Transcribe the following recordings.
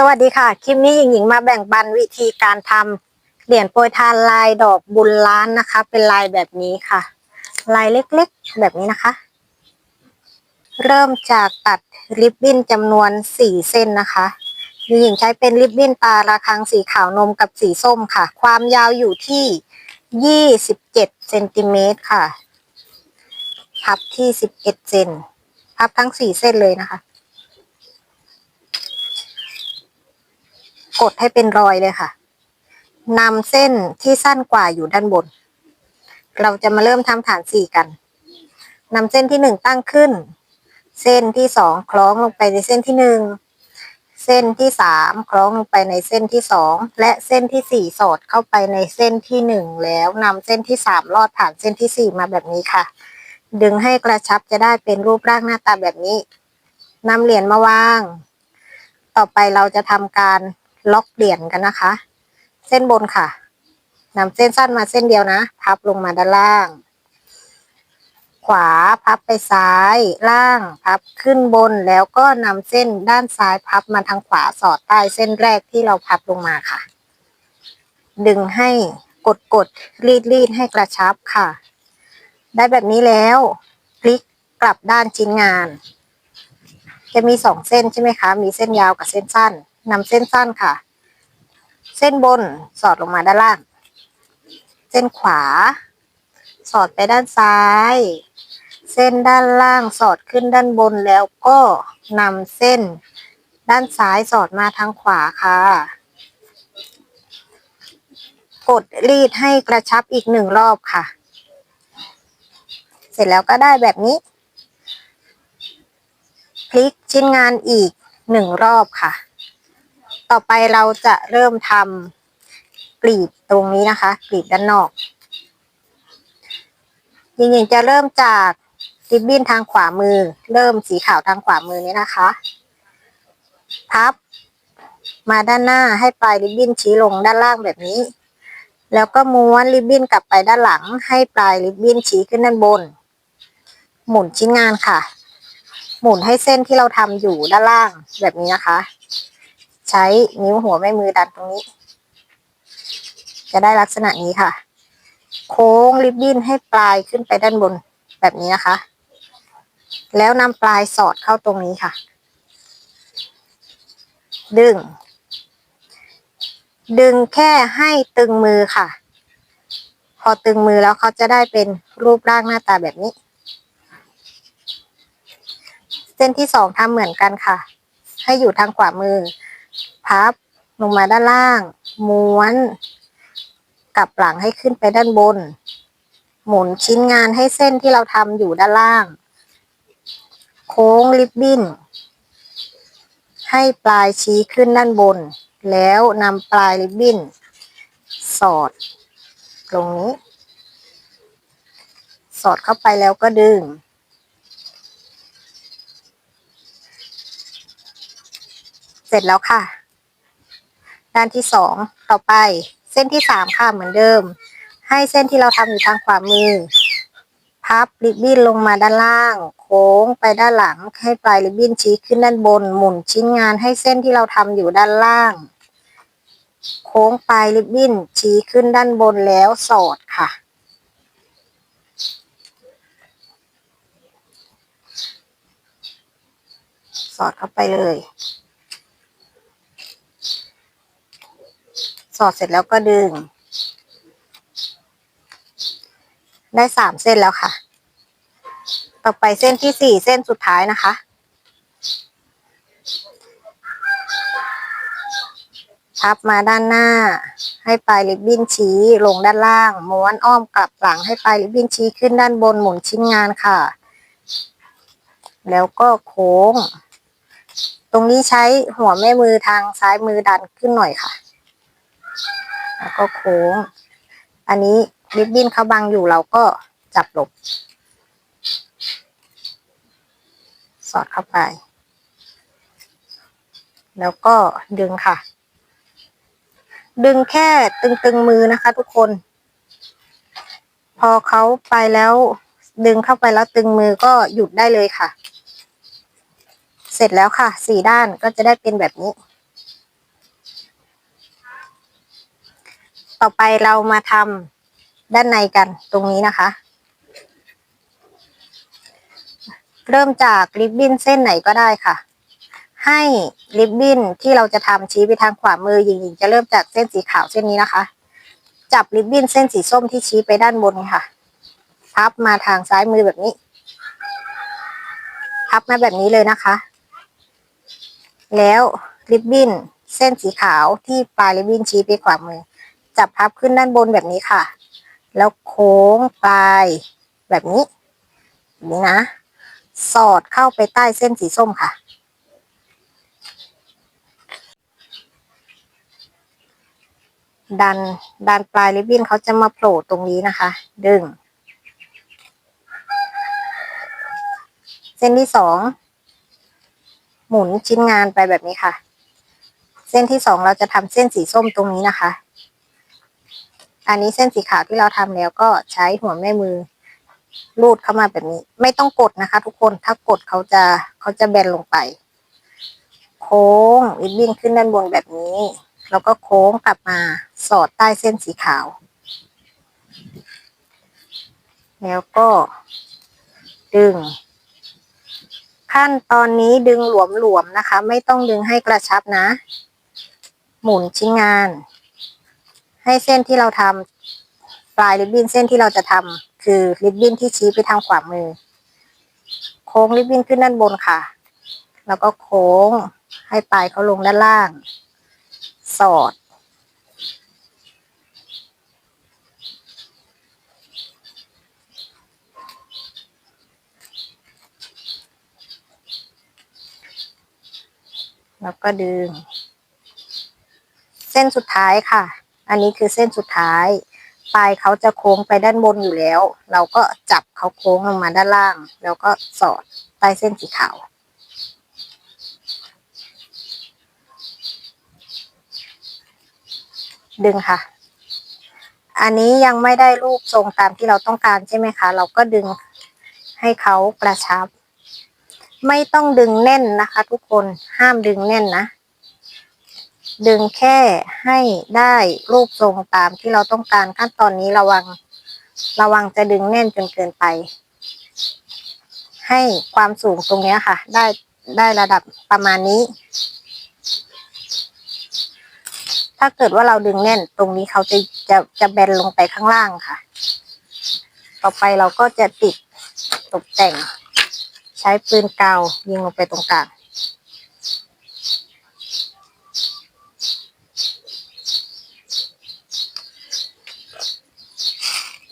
สวัสดีค่ะ คลิปนี้หญิงหญิงมาแบ่งปันวิธีการทำเหรียญโปรยทานลายดอกบุญล้านนะคะ เป็นลายแบบนี้ค่ะ ลายเล็กๆ แบบนี้นะคะ เริ่มจากตัดริบบิ้นจำนวนสี่เส้นนะคะหญิงหญิงใช้เป็นริบบิ้นตาระคังสีขาวนมกับสีส้มค่ะ ความยาวอยู่ที่ยี่สิบเจ็ดเซนติเมตรค่ะ พับที่สิบเอ็ดเซนพับทั้งสี่เส้นเลยนะคะ กดให้เป็นรอยเลยค่ะนำเส้นที่สั้นกว่าอยู่ด้านบน เราจะมาเริ่มทำฐานสี่กันนำเส้นที่หนึ่งตั้งขึ้น เส้นที่สองคล้องลงไปในเส้นที่หนึ่งเส้นที่สามคล้องลงไปในเส้นที่สองและเส้นที่สี่สอดเข้าไปในเส้นที่หนึ่งแล้วนำเส้นที่สามลอดผ่านเส้นที่สี่มาแบบนี้ค่ะ ดึงให้กระชับจะได้เป็นรูปร่างหน้าตาแบบนี้นำเหรียญมาวาง ต่อไปเราจะทำการ ล็อกเหรียญกันนะคะ เส้นบนค่ะนำเส้นสั้นมาเส้นเดียวนะ พับลงมาด้านล่าง ขวาพับไปซ้ายล่าง พับขึ้นบนแล้วก็นำเส้นด้านซ้ายพับมาทางขวาสอดใต้เส้นแรกที่เราพับลงมาค่ะ ดึงให้กดกดรีดรีดให้กระชับค่ะ ได้แบบนี้แล้วพลิกกลับด้านชิ้นงาน จะมีสองเส้นใช่ไหมคะ มีเส้นยาวกับเส้นสั้นนำเส้นสั้นค่ะ เส้นบนสอดลงมาด้านล่าง เส้นขวา สอดไปด้านซ้าย เส้นด้านล่างสอดขึ้นด้านบนแล้วก็นำเส้น ด้านซ้ายสอดมาทางขวาค่ะ กดรีดให้กระชับอีกหนึ่งรอบค่ะ เสร็จแล้วก็ได้แบบนี้ พลิกชิ้นงานอีกหนึ่งรอบค่ะ ต่อไปเราจะเริ่มทำกลีบตรงนี้นะคะกลีบด้านนอกหญิงๆจะเริ่มจากริบบิ้นทางขวามือ เริ่มสีขาวทางขวามือนี้นะคะ พับมาด้านหน้าให้ปลายริบบิ้นชี้ลงด้านล่างแบบนี้ แล้วก็ม้วนริบบิ้นกลับไปด้านหลัง ให้ปลายริบบิ้นชี้ขึ้นด้านบน หมุนชิ้นงานค่ะ หมุนให้เส้นที่เราทำอยู่ด้านล่างแบบนี้นะคะ ใช้นิ้วหัวแม่มือดันตรงนี้ จะได้ลักษณะนี้ค่ะ โค้งริบบิ้นให้ปลายขึ้นไปด้านบนแบบนี้นะคะ แล้วนำปลายสอดเข้าตรงนี้ค่ะ ดึง ดึงแค่ให้ตึงมือค่ะ พอตึงมือแล้วเขาจะได้เป็นรูปร่างหน้าตาแบบนี้ เส้นที่สองทำเหมือนกันค่ะ ให้อยู่ทางขวามือ พับ ลงมาด้านล่าง ม้วน กลับหลังให้ขึ้นไปด้านบน หมุนชิ้นงานให้เส้นที่เราทำอยู่ด้านล่าง โค้งริบบิ้น ให้ปลายชี้ขึ้นด้านบน แล้วนำปลายริบบิ้น สอด ตรงนี้ สอดเข้าไปแล้วก็ดึงเสร็จแล้วค่ะ ด้านที่สองต่อไป เส้นที่สามค่ะเหมือนเดิม ให้เส้นที่เราทำอยู่ทางขวามือ พับริบบิ้นลงมาด้านล่าง โค้งไปด้านหลังให้ปลายริบบิ้นชี้ขึ้นด้านบน หมุนชิ้นงานให้เส้นที่เราทำอยู่ด้านล่าง โค้งปลายริบบิ้นชี้ขึ้นด้านบนแล้วสอดค่ะสอดเข้าไปเลย สอดเสร็จแล้วก็ดึง ได้สามเส้นแล้วค่ะ ต่อไปเส้นที่สี่เส้นสุดท้ายนะคะ พับมาด้านหน้า ให้ปลายริบบิ้นชี้ลงด้านล่าง ม้วนอ้อมกลับหลังให้ปลายริบบิ้นชี้ขึ้นด้านบนหมุนชิ้นงานค่ะ แล้วก็โค้ง ตรงนี้ใช้หัวแม่มือทางซ้ายมือดันขึ้นหน่อยค่ะ แล้วก็โค้ง อันนี้ริบบิ้นเขาบังอยู่เราก็จับหลบ สอดเข้าไป แล้วก็ดึงค่ะ ดึงแค่ตึงๆมือนะคะ ทุกคน พอเขาไปแล้ว ดึงเข้าไปแล้วตึงมือก็หยุดได้เลยค่ะ เสร็จแล้วค่ะสี่ด้านก็จะได้เป็นแบบนี้ ต่อไปเรามาทำด้านในกันตรงนี้นะคะ เริ่มจากริบบิ้นเส้นไหนก็ได้ค่ะ ให้ริบบิ้นที่เราจะทำชี้ไปทางขวามือหญิงๆจะเริ่มจากเส้นสีขาวเส้นนี้นะคะ จับริบบิ้นเส้นสีส้มที่ชี้ไปด้านบนค่ะ พับมาทางซ้ายมือแบบนี้ พับมาแบบนี้เลยนะคะ แล้วริบบิ้นเส้นสีขาวที่ปลายริบบิ้นชี้ไปขวามือ จับพับขึ้นด้านบนแบบนี้ค่ะ แล้วโค้งปลายแบบนี้นี้นะ สอดเข้าไปใต้เส้นสีส้มค่ะ ดันดันปลายริบบิ้นเขาจะมาโผล่ตรงนี้นะคะ ดึง เส้นที่สองหมุนชิ้นงานไปแบบนี้ค่ะ เส้นที่สองเราจะทำเส้นสีส้มตรงนี้นะคะ อันนี้เส้นสีขาวที่เราทำแล้วก็ใช้หัวแม่มือรูดเข้ามาแบบนี้ ไม่ต้องกดนะคะ ทุกคนถ้ากดเขาจะเขาจะแบนลงไป โค้งริบบิ้นขึ้นด้านบนแบบนี้ แล้วก็โค้งกลับมาสอดใต้เส้นสีขาว แล้วก็ ดึง ขั้นตอนนี้ดึงหลวมๆนะคะ ไม่ต้องดึงให้กระชับนะ หมุนชิ้นงาน ให้เส้นที่เราทำปลายริบบิ้นเส้นที่เราจะทำคือริบบิ้นที่ชี้ไปทางขวามือ โค้งริบบิ้นขึ้นด้านบนค่ะ แล้วก็โค้งให้ปลายเขาลงด้านล่าง สอด แล้วก็ดึง เส้นสุดท้ายค่ะ อันนี้คือเส้นสุดท้าย ปลายเขาจะโค้งไปด้านบนอยู่แล้ว เราก็จับเขาโค้งลงมาด้านล่าง แล้วก็สอดใต้เส้นสีขาวดึงค่ะ อันนี้ยังไม่ได้รูปทรงตามที่เราต้องการใช่ไหมคะ เราก็ดึงให้เขากระชับ ไม่ต้องดึงแน่นนะคะ ทุกคน ห้ามดึงแน่นนะ ดึงแค่ให้ได้รูปทรงตามที่เราต้องการขั้นตอนนี้ระวัง ระวังจะดึงแน่นจนเกินไป ให้ความสูงตรงนี้ค่ะ ได้ได้ระดับประมาณนี้ ถ้าเกิดว่าเราดึงแน่นตรงนี้เขาจะจะจะแบนลงไปข้างล่างค่ะ ต่อไปเราก็จะติดตกแต่ง ใช้ปืนกาวยิงลงไปตรงกลาง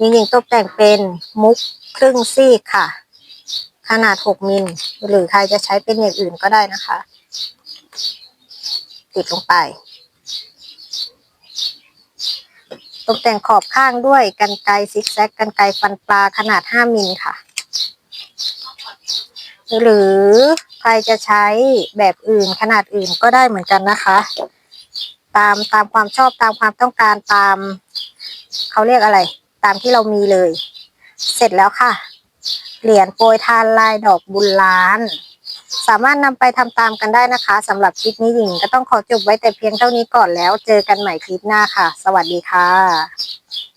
ยิงยิงๆตกแต่งเป็นมุกครึ่งซีกค่ะ ขนาด 6 มิล หรือใครจะใช้เป็นอย่างอื่นก็ได้นะคะ ติดลงไป ตกแต่งขอบข้างด้วยกันไกซิกแซกกันไกฟันปลาขนาด 5 มิลค่ะ หรือใครจะใช้แบบอื่นขนาดอื่นก็ได้เหมือนกันนะคะ ตามตามความชอบตามความต้องการตาม เขาเรียกอะไร ตามที่เรามีเลย เสร็จแล้วค่ะ เหรียญโปรยทานลายดอกบุญล้าน สามารถนำไปทำตามกันได้นะคะสำหรับคลิปนี้หญิงก็ต้องขอจบไว้แต่เพียงเท่านี้ก่อนแล้ว เจอกันใหม่คลิปหน้าค่ะ สวัสดีค่ะ